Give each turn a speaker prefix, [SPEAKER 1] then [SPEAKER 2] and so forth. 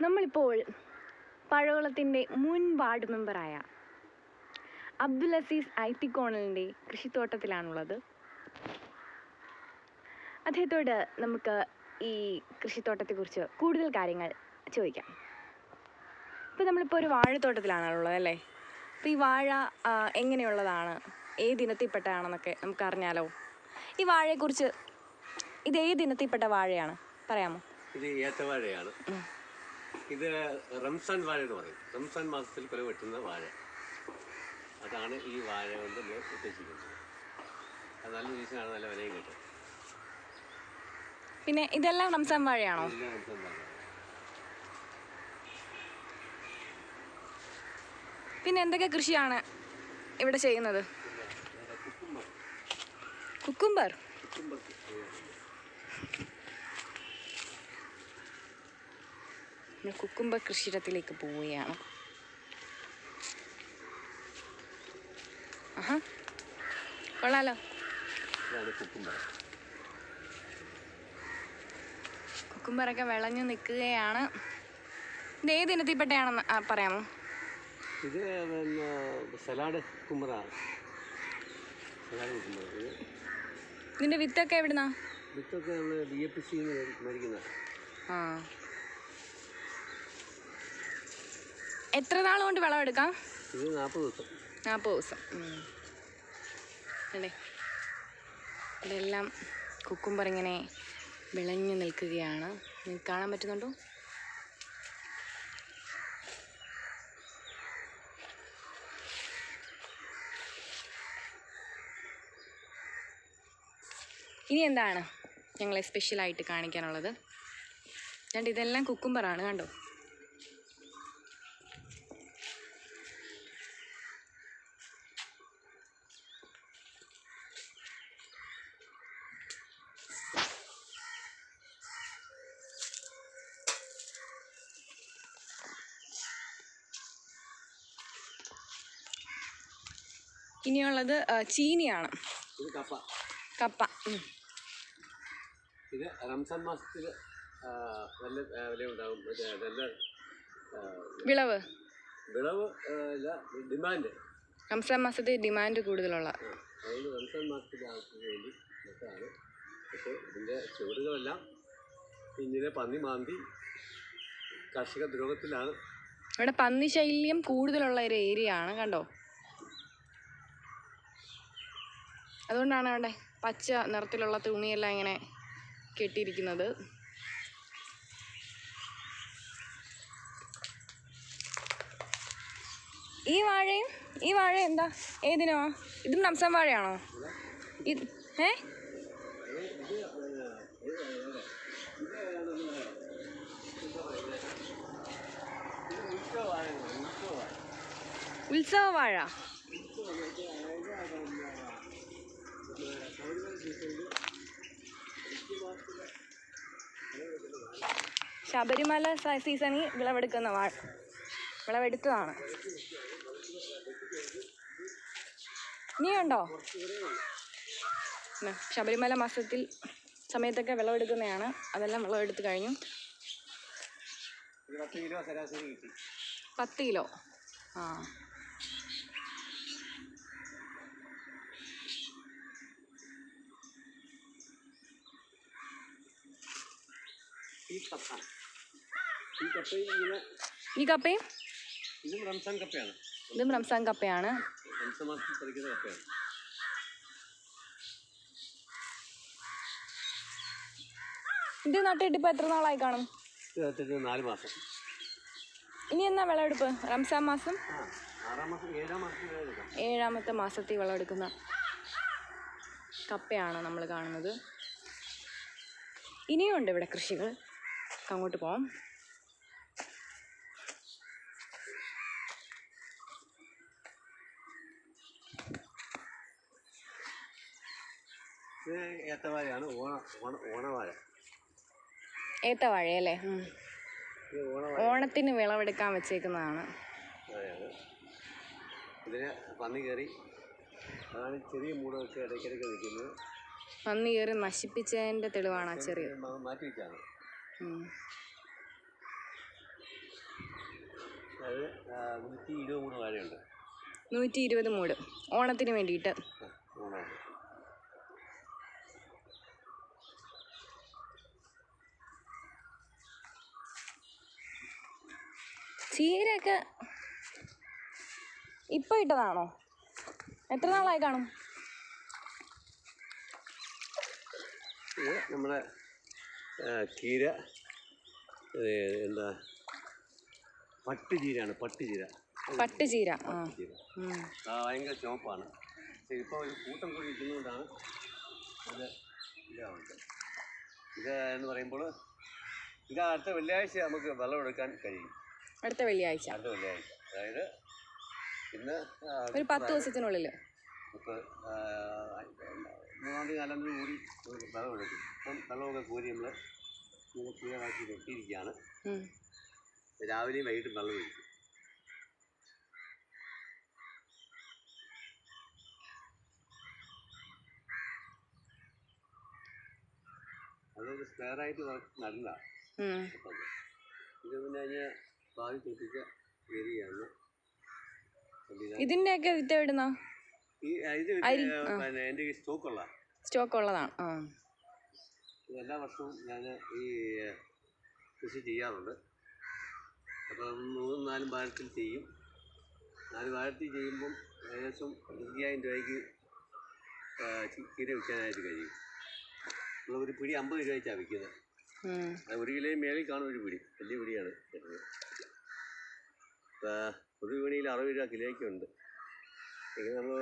[SPEAKER 1] നമ്മളിപ്പോൾ പഴവളത്തിന്റെ മുൻ വാർഡ് മെമ്പറായ അബ്ദുൽ അസീസ് ഐ ടി കോണലിന്റെ കൃഷിത്തോട്ടത്തിലാണുള്ളത്. അദ്ദേഹത്തോട് നമുക്ക് ഈ കൃഷിത്തോട്ടത്തെക്കുറിച്ച് കൂടുതൽ കാര്യങ്ങൾ ചോദിക്കാം. ഇപ്പോൾ നമ്മളിപ്പോൾ ഒരു വാഴത്തോട്ടത്തിലാണുള്ളത് അല്ലേ? അപ്പോൾ ഈ വാഴ എങ്ങനെയുള്ളതാണ്? ഏത് ഇനത്തിൽപ്പെട്ടതാണെന്നൊക്കെ നമുക്ക് അറിഞ്ഞാലോ? ഈ വാഴയെക്കുറിച്ച് ഇത് ഏത് ഇനത്തിൽപ്പെട്ട വാഴയാണ്? പറയാമോ?
[SPEAKER 2] ഇത് ഏത്തവാഴയാണ് ഇത് റംസാൻ വാഴ എന്ന് പറയും. റംസാൻ മാസത്തിൽ കൊല വെട്ടുന്ന വാഴ. അതാണ് ഈ വാഴ കൊണ്ട് നമ്മൾ ഉദ്ദേശിക്കുന്നത്. അത് നല്ല സീസണാണ് നല്ല വിലയും കിട്ടും.
[SPEAKER 1] പിന്നെ ഇതെല്ലാം റംസാൻ വാഴയാണോ?
[SPEAKER 2] റംസാൻ വാഴ.
[SPEAKER 1] പിന്നെ എന്തൊക്കെ കൃഷിയാണ് ഇവിടെ ചെയ്യുന്നത്? കുക്കുംബർ. കുക്കുംബർ. നമ്മൾ കുക്കുംബർ കൃഷിയിടത്തിലേക്ക് പോവുകയാണ്. ആഹാ. കൊള്ളാലോ. കുക്കുംബറൊക്കെ വിളഞ്ഞു നിൽക്കുകയാണ്. ഇത് ഏത് ഇനത്തിൽപ്പെട്ടയാണെന്ന് പറയാമോ?
[SPEAKER 2] ഇത് പിന്നെ സലാഡ് കുമ്പറാണ് സലാഡ് കുക്കുമ്പർ ഇത്.
[SPEAKER 1] വിത്തൊക്കെ എവിടുന്നാ?
[SPEAKER 2] വിത്തൊക്കെ നമ്മൾ ഡി എ പി സിന്ന് മേടിക്കുന്ന.
[SPEAKER 1] ആ. എത്ര നാൾ കൊണ്ട് വിളവെടുക്കാം
[SPEAKER 2] നാൽപ്പത് ദിവസം.
[SPEAKER 1] നാൽപ്പത് ദിവസം. അല്ലേ? ഇതെല്ലാം കുക്കുംബർ ഇങ്ങനെ വിളഞ്ഞു നിൽക്കുകയാണ്. നിങ്ങൾക്ക് കാണാൻ പറ്റുന്നുണ്ടോ? ഇനി എന്താണ് ഞങ്ങളെ സ്പെഷ്യലായിട്ട് കാണിക്കാനുള്ളത്? ഞാൻ ഇതെല്ലാം കുക്കുംബറാണ് കണ്ടോ? ഇനിയുള്ളത് ചീനിയാണ്.
[SPEAKER 2] കപ്പ.
[SPEAKER 1] കപ്പ.
[SPEAKER 2] ഇത് റംസാൻ മാസത്തിൽ നല്ല വിലയുണ്ടാകും നല്ല
[SPEAKER 1] വിളവ്.
[SPEAKER 2] വിളവ് ഇല്ല ഡിമാൻഡ്.
[SPEAKER 1] റംസാൻ മാസത്തിൽ ഡിമാൻഡ് കൂടുതലുള്ള.
[SPEAKER 2] അതുകൊണ്ട് റംസാൻ മാസത്തിലെ ആവശ്യത്തിന് വേണ്ടി നട്ടതാണ് പക്ഷേ ഇതിന്റെ ചുവടുകളെല്ലാം ഇങ്ങനെ പന്നി മാന്തി കർഷക ദ്രോഹത്തിലാണ്.
[SPEAKER 1] ഇവിടെ പന്നി ശൈല്യം കൂടുതലുള്ള ഒരു ഏരിയ ആണ് കണ്ടോ? അതുകൊണ്ടാണ് അവിടെ പച്ച നിറത്തിലുള്ള തുണിയെല്ലാം ഇങ്ങനെ കെട്ടിയിരിക്കുന്നത്. ഈ വാഴയും ഈ വാഴ എന്താ? ഏതിനോ? ഇതും നംസം വാഴയാണോ? ഇത് ഏ? ഉത്സവ വാഴ. ശബരിമല സീസണിൽ വിളവെടുക്കുന്ന വാഴ വിളവെടുത്തതാണ്. നീ ഉണ്ടോ ശബരിമല മാസത്തിൽ സമയത്തൊക്കെ വിളവെടുക്കുന്നതാണ്. അതെല്ലാം വിളവെടുത്ത് കഴിഞ്ഞു.
[SPEAKER 2] പത്ത് കിലോ
[SPEAKER 1] ആ.
[SPEAKER 2] ഈ കപ്പ ഈ കപ്പയും ഇതും റംസാൻ കപ്പയാണ്.
[SPEAKER 1] ഇതും റംസാൻ കപ്പയാണ്. ഇത് നട്ടിട്ട് ഇപ്പോൾ എത്ര നാളായി കാണും?
[SPEAKER 2] നാല് മാസം.
[SPEAKER 1] ഇനി എന്നാ വിളവെടുപ്പ്? റംസാൻ മാസം? ഏഴാമത്തെ മാസത്തിൽ വിളവെടുക്കുന്ന കപ്പയാണ് നമ്മൾ കാണുന്നത്. ഇനിയുണ്ട് ഇവിടെ കൃഷികൾ. അങ്ങോട്ട് പോവാം.
[SPEAKER 2] ഇത് ഏത്തവാഴയാണ് ഓണ ഓണ ഓണവാഴ.
[SPEAKER 1] ഏത്തവാഴയല്ലേ
[SPEAKER 2] അല്ലേ
[SPEAKER 1] ഓണത്തിന് വിളവെടുക്കാൻ വെച്ചേക്കുന്നതാണ്.
[SPEAKER 2] ഇതിന് പന്നി കയറി അതാണ് ചെറിയ മൂടൊക്കെ ഇടയ്ക്കിടയ്ക്ക് നിൽക്കുന്നത്.
[SPEAKER 1] പന്നി കയറി നശിപ്പിച്ചതിന്റെ തെളിവാണ് ആ ചെറിയ
[SPEAKER 2] മാറ്റി വെച്ചാണ്. അത് നൂറ്റി ഇരുപത് മൂന്ന് വാഴയുണ്ട്.
[SPEAKER 1] നൂറ്റി ഇരുപത് മൂട്. ഓണത്തിന് വേണ്ടിയിട്ട്.
[SPEAKER 2] ആ,
[SPEAKER 1] ചീരയൊക്കെ ഇപ്പൊ ഇട്ടതാണോ? എത്ര നാളായി കാണും?
[SPEAKER 2] ഇത് നമ്മുടെ ചീര എന്താ പട്ടുചീരയാണ് പട്ടുചീര
[SPEAKER 1] പട്ടുചീര ആ.
[SPEAKER 2] ചീര.
[SPEAKER 1] ഉം.
[SPEAKER 2] ചീര ഭയങ്കര ചുവപ്പാണ്. ഇപ്പോൾ ഒരു കൂട്ടം കൂടി ഇരിക്കുന്നതുകൊണ്ടാണ് ഇത് ഇതാവുന്നത്. ഇത് എന്ന് പറയുമ്പോൾ ഇത് അടുത്ത വെള്ളിയാഴ്ച നമുക്ക് വെള്ളമെടുക്കാൻ കഴിയും.
[SPEAKER 1] അടുത്ത വെള്ളിയാഴ്ച.
[SPEAKER 2] അടുത്ത വെള്ളിയാഴ്ച. അതായത് ഇന്ന്
[SPEAKER 1] ഒരു പത്ത് ദിവസത്തിനുള്ളിൽ
[SPEAKER 2] മൂന്നാം തീയതി നാലാം തീയതി കൂടി വെള്ളമെടുക്കും ഇപ്പം വെള്ളമൊക്കെ കോരി നമ്മൾ ഇങ്ങനെ ക്ലിയറാക്കി
[SPEAKER 1] കെട്ടിയിരിക്കുകയാണ്.
[SPEAKER 2] രാവിലെയും വൈകിട്ടും വെള്ളം ഒഴിക്കും. അതൊരു സ്പെയറായിട്ട് നടന്ന
[SPEAKER 1] ഉം.
[SPEAKER 2] ഇത് പിന്നെ അതിന് ഭാവി തെറ്റിച്ച പിന്നെ എന്റെ സ്റ്റോക്കുള്ള
[SPEAKER 1] സ്റ്റോക്ക് ഉള്ളതാണ് ആ.
[SPEAKER 2] എല്ലാ വർഷവും ഞാൻ ഈ കൃഷി ചെയ്യാറുണ്ട്. അപ്പം മൂന്നും നാലും വാഴത്തിൽ ചെയ്യും. നാല് വാഴത്തിൽ ചെയ്യുമ്പം ഏകദേശം ഇരുപതിനായിരം രൂപയ്ക്ക് ചീര വിൽക്കാനായിട്ട് കഴിയും. ഒരു പിടി അമ്പത് രൂപ വെച്ചാണ് വിൽക്കുന്നത് ഒരു കിലോയും മേളിൽ കാണും ഒരു പിടി വലിയ പിടിയാണ് ഇപ്പം ഒരു വിപണിയിൽ അറുപത് രൂപ കിലോയ്ക്കുണ്ട്. ഇങ്ങനെ നമ്മൾ